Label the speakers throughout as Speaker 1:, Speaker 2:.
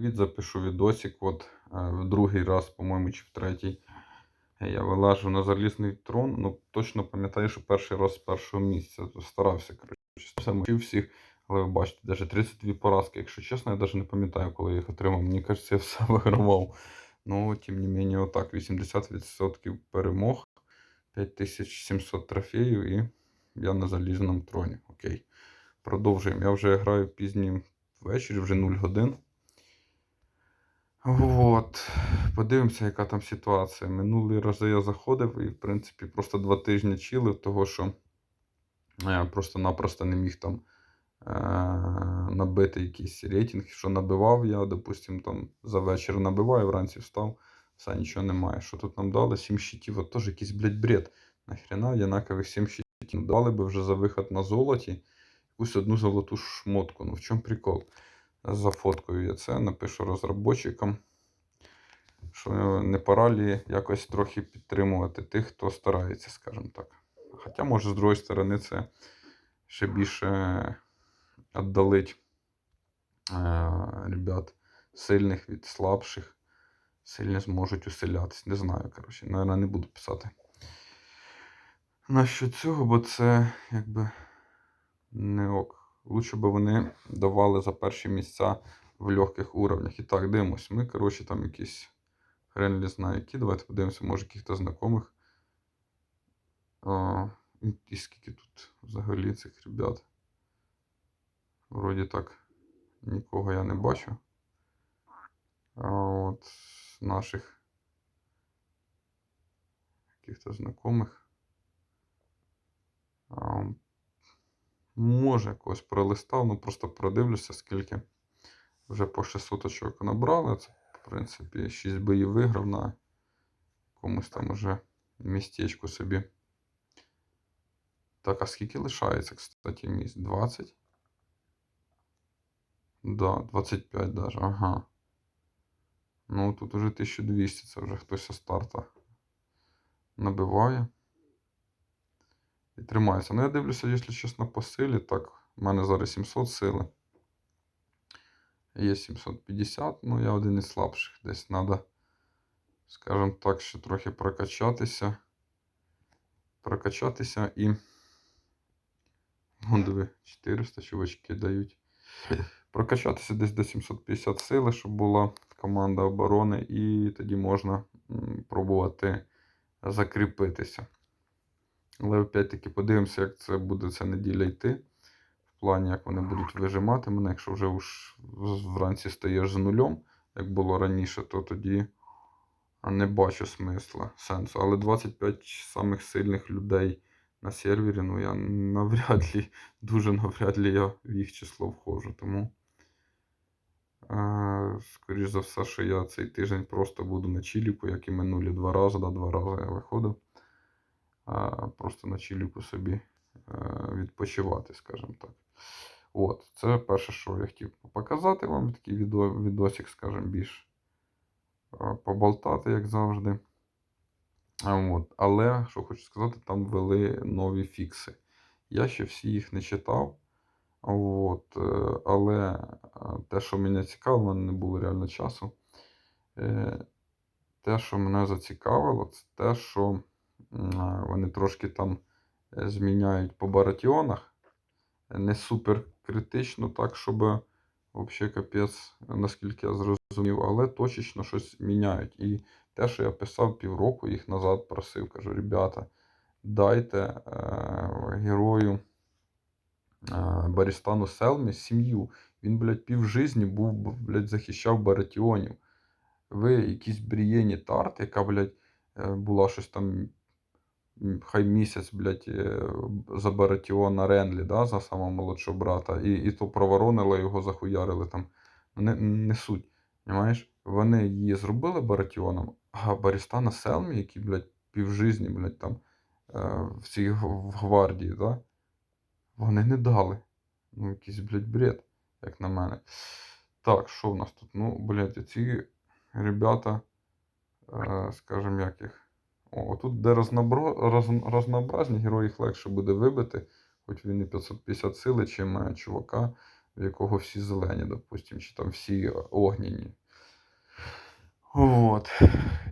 Speaker 1: Від запишу відосик, от е, в другий раз, по-моєму, чи в третій. Я вилажу на залізний трон. Ну, точно пам'ятаю, що перший раз з першого місця. Старався, коротше. Все всіх, але ви бачите, навіть 32 поразки. Якщо чесно, я навіть не пам'ятаю, коли їх отримав. Мені кажеться, я все вигравав. Ну, тим не менше, отак, 80% перемог, 5700 трофеїв і я на залізному троні. Окей. Продовжуємо. Я вже граю пізнім ввечері, вже 0 годин. От. Подивимося, яка там ситуація. Минулий рази я заходив і, в принципі, просто два тижні чилив, того що я просто-напросто не міг там е- набити якийсь рейтинг. Що набивав я, допустим, там за вечір набиваю, вранці встав, все нічого немає. Що тут нам дали? 7 щитів, от теж якийсь, блядь, бред. Нахрена одинакових 7 щитів. Дали би вже за виход на золоті якусь одну золоту шмотку. Ну в чому прикол? Зафоткаю я це, напишу розробникам, що не пора лі якось трохи підтримувати тих, хто старається, скажімо так. Хоча, може, з другої сторони, це ще більше віддалить е, ребят сильних від слабших. Сильні зможуть усилятись. Не знаю, коротше, наверное, не буду писати. Нащо цього, бо це якби не ок. Лучше би вони давали за перші місця в легких уровнях. І так, дивимось. Ми, коротше, там якісь хрен не знаю які. Давайте подивимося, може яких-то знайомих. І- скільки тут взагалі цих ребят. Вроді так, нікого я не бачу. А от наших яких-то знайомих. Може, когось пролистав, ну просто продивлюся, скільки вже по 600 очок набрали. Це, в принципі, 6 боїв виграв на комусь там уже містечку собі. Так, а скільки лишається, кстати, місць? 20? Да, 25 даже, ага. Ну, тут уже 1200, це вже хтось зі старта набиває. І тримається. Ну, я дивлюся, якщо чесно, по силі. Так, в мене зараз 700 сили. Є 750, ну я один із слабших. Десь треба, скажімо так, ще трохи прокачатися. Прокачатися і. Ну, диви, 400 чувачки дають. Прокачатися десь до 750 сили, щоб була команда оборони, і тоді можна пробувати закріпитися. Але опять-таки подивимося, як це буде ця неділя йти. В плані, як вони будуть вижимати мене. Якщо вже уж вранці стаєш з нульом, як було раніше, то тоді не бачу смисла, сенсу. Але 25 самих сильних людей на сервері, ну я навряд ли, дуже навряд ли я в їх число входжу. Тому, е, скоріш за все, що я цей тиждень просто буду на чіліку, як і минулі два рази, да, два рази я виходив просто на чиліку собі е, відпочивати, скажімо так. От, це перше, що я хотів показати вам, такий відео, відосик, скажімо, більш поболтати, як завжди. От. Але, що хочу сказати, там ввели нові фікси. Я ще всі їх не читав. От. е, Але те, що мене цікавило, в мене не було реально часу. Е, Те, що мене зацікавило, це те, що Вони трошки там е, зміняють по баратіонах. Не супер критично, так, щоб взагалі капець, наскільки я зрозумів, але точечно щось міняють. І те, що я писав півроку, їх назад просив, кажу, ребята, дайте е, герою е, Барістану Селмі сім'ю. Він, блядь, півжизні був, блядь, захищав баратіонів. Ви якісь брієні тарт, яка, блядь, е, була щось там хай місяць, блядь, е, за Баратіона Ренлі, да, за самого молодшого брата, і, і то проворонили його, захуярили там. Не, не суть. Понимаєш? Вони її зробили Баратіоном, а Барістана Селмі, який, блядь, півжизні, блядь, там е, в цій гвардії, да, вони не дали. Ну, якийсь, блядь, бред, як на мене. Так, що в нас тут? Ну, блядь, ці ребята, е, скажімо, як їх. О, тут, де рознобро... роз... разнообразні герої, їх легше буде вибити, хоч він і 550 сили, чим е, чувака в якого всі зелені, допустим, чи там всі огняні. От.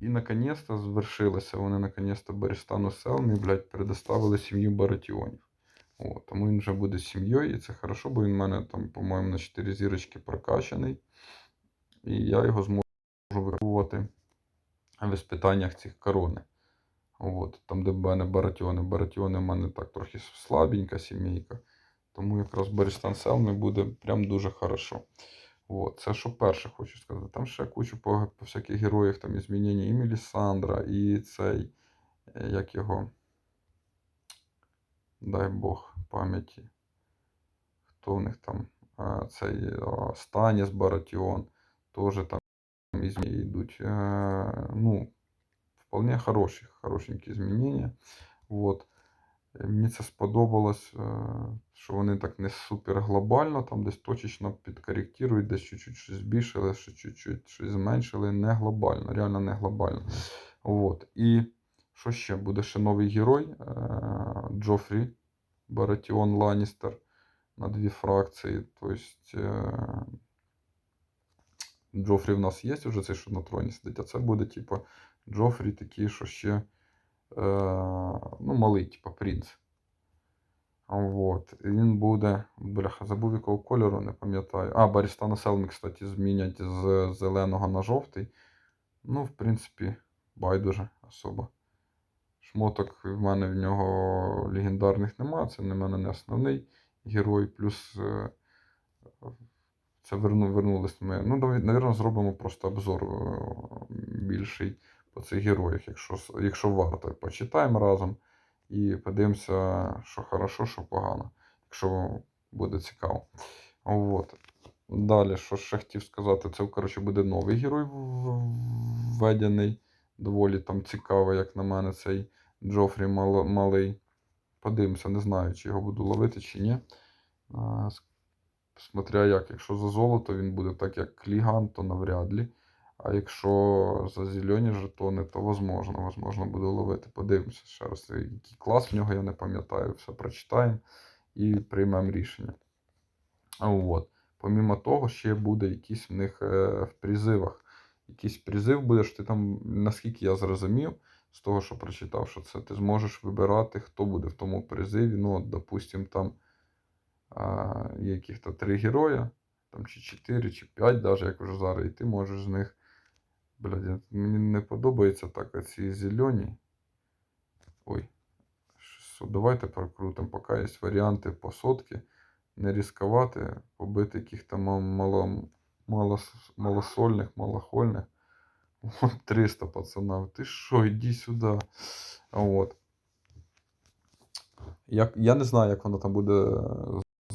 Speaker 1: І наконец-то звершилося. Вони наконец-то Берістану Селмі, блядь, предоставили сім'ю Баратіонів. От. Тому він вже буде сім'єю, і це хорошо, бо він в мене там, по-моєму, на 4 зірочки прокачаний. І я його зможу виховувати в іспитаннях цих корони. От. Там, де в мене Баратіони. Баратіони в мене так трохи слабенька сімейка. Тому якраз Берістан Селмі буде прям дуже хорошо. От, це що перше хочу сказати. Там ще кучу по, по всяких героїв, там і змінення і Мелісандра, і цей, е, як його, дай Бог пам'яті. Хто в них там? А, цей Станіс Баратіон, теж там і йдуть. Е, ну, вполне хороші, хорошенькі змінення. Вот. Е, Мені це сподобалось, е, що вони так не супер глобально, там десь точечно підкоректують, десь чуть-чуть щось збільшили, що чуть-чуть щось зменшили. Не глобально, реально не глобально. От. І що ще? Буде ще новий герой е, Джофрі Баратіон Ланністер на дві фракції. Тобто е, Джофрі в нас є вже цей, що на троні сидить, а це буде, типу, Джофрі такий, що ще е, ну, малий, типу, принц. Вот. Він буде. Бляха, забув якого кольору, не пам'ятаю. А, Барістана Селмі, кстати, змінять з зеленого на жовтий. Ну, в принципі, байдуже особо. Шмоток в мене в нього легендарних нема, це на мене не основний герой. Плюс е, це верну, вернулись ми. Ну, навірно, зробимо просто обзор е, більший по цих героях, якщо, якщо варто. Почитаємо разом і подивимося, що хорошо, що погано, якщо буде цікаво. От. Далі, що ще хотів сказати, це, коротше, буде новий герой введений. Доволі там цікавий, як на мене, цей Джофрі малий. Подивимося, не знаю, чи його буду ловити, чи ні. Смотря як, якщо за золото він буде так, як Кліган, то навряд ли. А якщо за зелені жетони, то возможно, возможно буду ловити. Подивимося ще раз, який клас в нього, я не пам'ятаю, все прочитаємо і приймемо рішення. От. Помімо того, ще буде якийсь в них е, в призивах. Якийсь призив буде, що ти там, наскільки я зрозумів, з того, що прочитав, що це ти зможеш вибирати, хто буде в тому призиві. Ну, от, допустим, там є яких-то три героя, там чи чотири, чи п'ять, навіть як вже зараз, і ти можеш з них. Блядь, мені не подобається так оці зелені. Ой. що- Давайте прокрутимо, поки є варіанти по сотки. Не ризикувати, побити яких-то мало, мало, малосольних, малохольних. Вон 300 пацанів. Ти що, іди сюди. От. Як, я не знаю, як воно там буде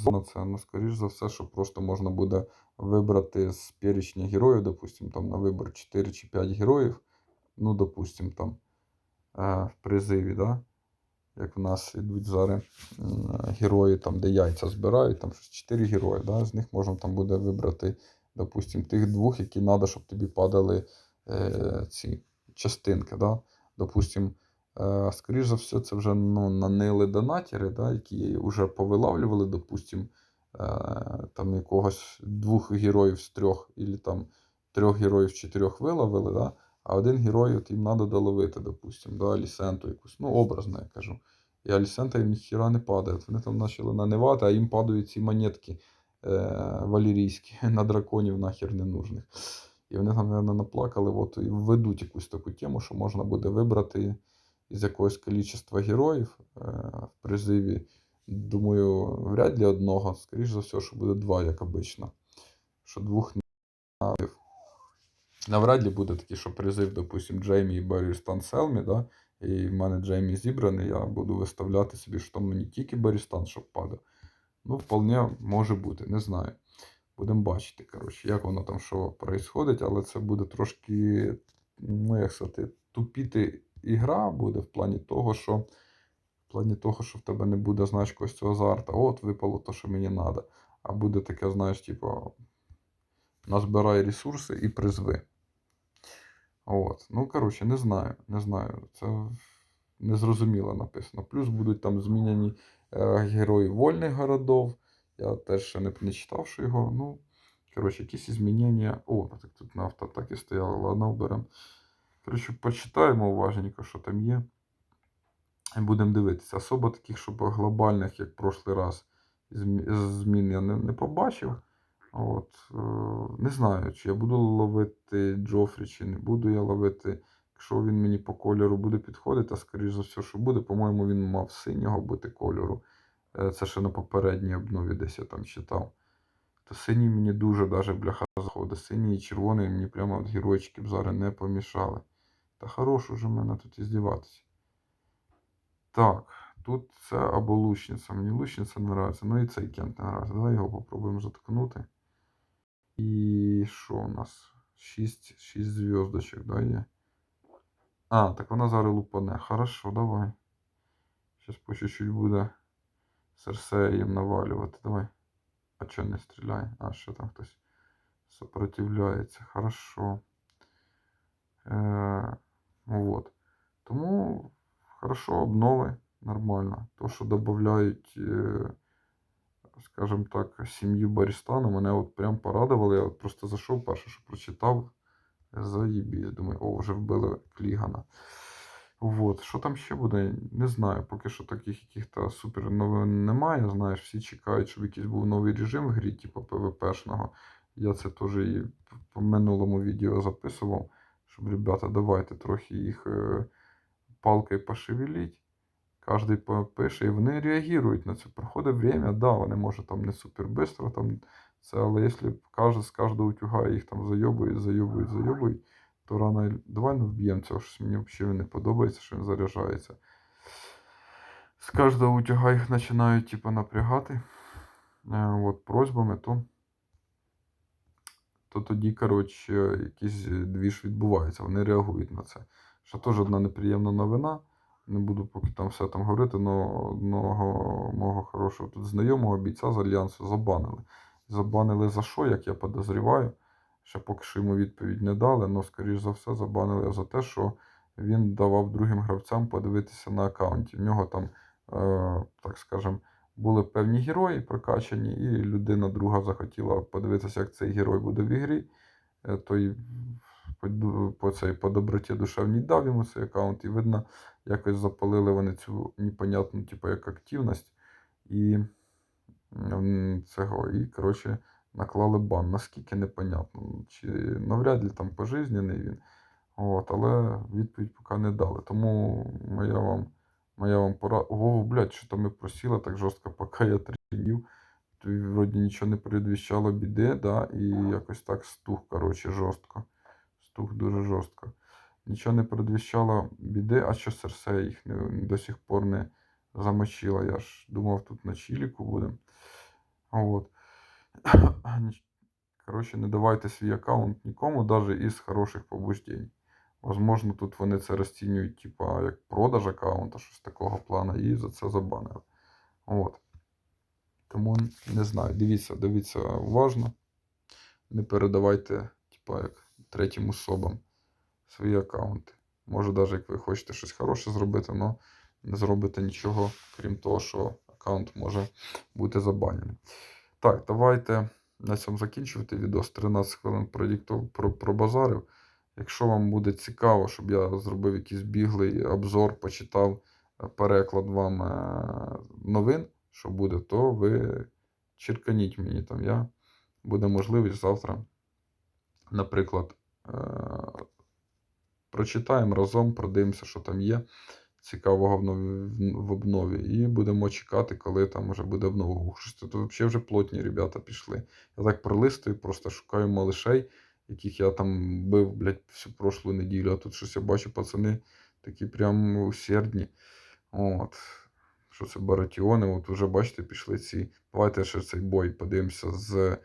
Speaker 1: зона це, ну, скоріш за все, що просто можна буде вибрати з перечня героїв, допустим, там на вибор 4 чи 5 героїв. Ну, допустим, там е, в призиві, да? як в нас йдуть зараз м, герої, там, де яйця збирають, там 4 герої, да? з них можна там буде вибрати, допустим, тих двох, які треба, щоб тобі падали е, ці частинки. Да? Допустим, е, скоріш за все, це вже ну, нанили донатери, да? які вже повилавлювали, допустим, е, там якогось двох героїв з трьох, або там трьох героїв з чотирьох виловили, да? а один герой от їм треба доловити, допустим, да? Алісенту якусь, ну, образно я кажу. І Алісента їм ніхіра не падає. Вони там почали нанивати, а їм падають ці монетки е, валірійські на драконів нахер ненужних. І вони там, мабуть, наплакали, от, і введуть якусь таку тему, що можна буде вибрати із якогось кількості героїв е, в призиві. Думаю, вряд ли одного, скоріш за все, що буде два, як обично. Що двох навів. Навряд ли буде такий, що призив, допустим, Джеймі і Баррі Селмі, да? і в мене Джеймі зібраний, я буду виставляти собі, що там мені тільки Барістан, щоб падав. Ну, вполне може бути, не знаю. Будемо бачити, коротше, як воно там що происходить, але це буде трошки, ну як сказати, тупіти ігра буде в плані того, що в плані того, що в тебе не буде, знаєш, якогось цього азарта. От випало те, що мені треба. А буде таке, знаєш, типу, назбирай ресурси і призви. От. Ну, коротше, не знаю, не знаю. Це незрозуміло написано. Плюс будуть там змінені е, герої вольних городов, Я теж ще не, не читав, що його. Ну, коротше, якісь змінення. О, так тут на автоатакі стояло, ладно, оберемо. Коротше, почитаємо уважненько, що там є. І будемо дивитися. Особо таких, щоб глобальних, як прошлий раз, змін я не, не побачив. От, е, не знаю, чи я буду ловити Джофрі, чи не буду я ловити. Якщо він мені по кольору буде підходити, а скоріш за все, що буде, по-моєму, він мав синього бути кольору. Е, Це ще на попередній обнові десь я там читав. То синій мені дуже даже бляха заходить. Синій і червоний мені прямо от геройчики б зараз не помішали. Та хорош уже мене тут іздіватися. Так, тут це або лучниця. Мені лучниця не нравиться. Ну і цей кент не нравиться. Давай його попробуємо заткнути. І що у нас? 6, 6 зв'язочок, да, є? А, так вона зараз лупане. Хорошо, давай. Зараз по чуть-чуть буде Серсеєм навалювати. Давай. А чого не стріляє? А, що там хтось сопротивляється. Хорошо. Е. Тому хорошо, обнови нормально. То, що додають, е, скажімо так, сім'ю Барістану, мене от прям порадували. Я от просто зайшов, перше, що прочитав. Заєбісь. Думаю, о, вже вбили Клігана. Вот. Що там ще буде, не знаю. Поки що таких яких-то супер новин немає. Знаєш, всі чекають, щоб якийсь був новий режим в грі, типу ПВПшного. Я це теж і по минулому відео записував, щоб, ребята, давайте трохи їх е, палкою пошевеліть. Кожний по- пише, і вони реагують на це. Проходить время, да, вони може там не супер бистро там це, але якщо каже, з кожного утюга їх там зайобують, зайобують, зайобують, то рано давай не вб'ємо цього, щось мені взагалі не подобається, що він заряджається. З кожного утюга їх починають типу, напрягати е, от, просьбами, то, то тоді, коротше, якийсь двіж відбувається, вони реагують на це. Що теж одна неприємна новина. Не буду поки там все там говорити, але одного мого хорошого тут знайомого бійця з Альянсу забанили. Забанили за що, як я подозріваю. Ще поки що йому відповідь не дали, але, скоріш за все, забанили за те, що він давав другим гравцям подивитися на аккаунті. В нього там, е, так скажем, були певні герої прокачані, і людина друга захотіла подивитися, як цей герой буде в ігрі. Е, той по, цей, по доброті душевній дав йому цей аккаунт, і видно, якось запалили вони цю непонятну, типу, як активність. І цього, і, коротше, наклали бан. Наскільки непонятно. Чи навряд ли там пожизнений він. От, але відповідь поки не дали. Тому моя вам, моя вам пора. Ого, блядь, що там ми просіли так жорстко, поки я тренів. То й вроді нічого не передвіщало біди, да, і якось так стух, коротше, жорстко. Стух дуже жорстко. Нічого не передвіщало біди, а що Серсея їх не, до сих пор не замочила. Я ж думав, тут на чіліку будемо. От. Коротше, не давайте свій аккаунт нікому, навіть із хороших побуждень. Возможно, тут вони це розцінюють, типа, як продаж аккаунта, щось такого плану, і за це забанили. От. Тому не знаю. Дивіться, дивіться уважно. Не передавайте, типа, як третім особам свої аккаунти. Може, навіть як ви хочете щось хороше зробити, але не зробите нічого, крім того, що аккаунт може бути забанений. Так, давайте на цьому закінчувати відос. 13 хвилин продіктов, про, пробазарив. Якщо вам буде цікаво, щоб я зробив якийсь біглий обзор, почитав е, переклад вам е, новин, що буде, то ви черканіть мені там. Я буде можливість завтра, наприклад, е, прочитаємо разом, продивимося, що там є цікавого в, нові, в обнові. І будемо чекати, коли там вже буде обнова. Щось тут взагалі вже плотні ребята пішли. Я так пролистую, просто шукаю малишей, яких я там бив, блядь, всю прошлу неділю. А тут щось я бачу, пацани такі прям усердні. От. Що це баратіони? От вже бачите, пішли ці. Давайте ще цей бой подивимося з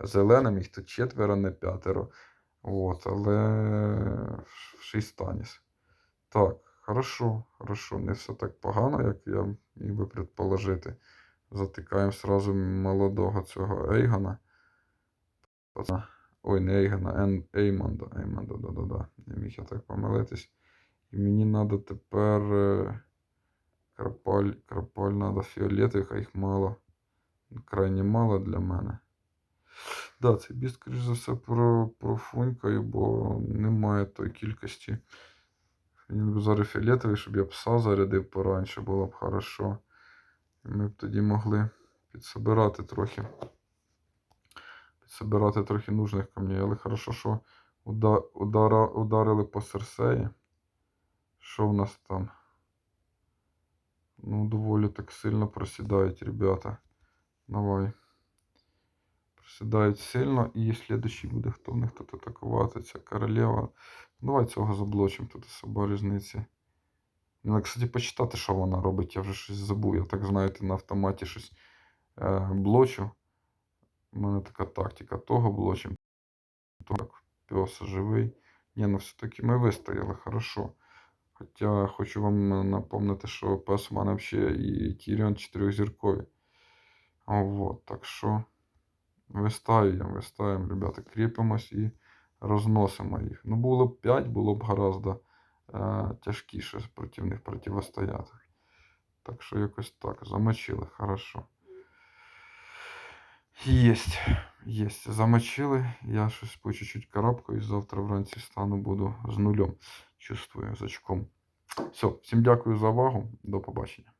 Speaker 1: зеленим, їх тут четверо, не п'ятеро. От, але шість Таніс. Так, хорошо, хорошо. Не все так погано, як я міг би предположити. Затикаємо сразу молодого цього Ейгона. Ой, не Ейгона, Ен... Еймонда. Еймонда, да-да-да. Не міг я так помилитись. І мені треба тепер. е, Крапаль, крапаль надо фіолетових, а їх мало. крайне мало для мене. Да, цей біст, скоріш за все, про, профунькаю, бо немає тої кількості. Він б зараз фіолетовий, щоб я пса зарядив пораньше, було б хорошо. Ми б тоді могли підсобирати трохи. Підсобирати трохи нужних камней. Але хорошо, що удара, ударили по Серсеї. Що в нас там? Ну, доволі так сильно просідають, ребята. Давай. Просідають сильно. І слідущий буде хто в них тут атакувати. Ця королева. Давай цього заблочимо, тут особа різниці. Треба, кстати, почитати, що вона робить. Я вже щось забув. Я так, знаєте, на автоматі щось е, блочу. У мене така тактика. Того блочим. Того так, пес живий. Ні, ну все-таки ми вистояли, хорошо. Хоча хочу вам напомнити, що пес у мене взагалі і Тіріон чотирьохзіркові. Вот, так що вистаюємо, вистаюємо, ребята, кріпимось і розносимо їх. Ну, було б 5, було б гораздо е, тяжкіше проти них противостояти. Так що якось так, замочили, хорошо. Єсть, єсть, замочили. Я щось по чуть-чуть карабкаюсь, завтра вранці стану буду з нульом. Чувствую з очком. Все, всім дякую за увагу. До побачення.